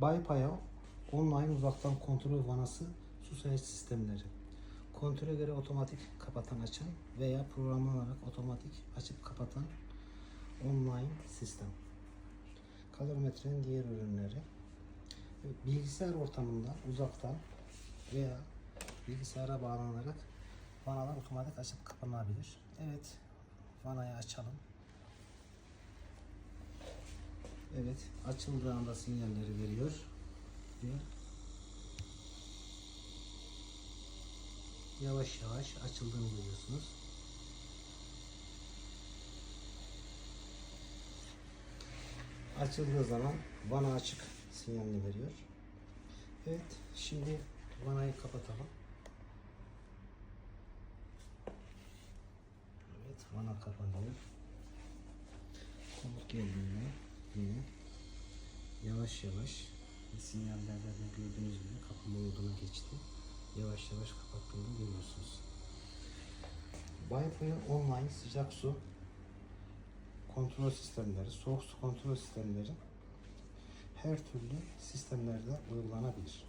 Baypaya online uzaktan kontrol vanası su sayıcı sistemleri. Kontrole göre otomatik kapatan açan veya programlanarak otomatik açıp kapatan online sistem. Kalorimetrenin diğer ürünleri. Bilgisayar ortamında uzaktan veya bilgisayara bağlanarak vanalar otomatik açıp kapanabilir. Evet, vanayı açalım. Evet, açıldığında sinyalleri veriyor. Ve yavaş yavaş açıldığını görüyorsunuz. Açıldığı zaman vana açık sinyalini veriyor. Evet, şimdi vanayı kapatalım. Evet, vana kapanıyor. Komut geldiğinde yine yavaş yavaş sinyallerde de gördüğünüz gibi kapama moduna geçti. Yavaş yavaş kapattığını görüyorsunuz. Bayfo'nun online sıcak su kontrol sistemleri, soğuk su kontrol sistemleri her türlü sistemlerde uygulanabilir.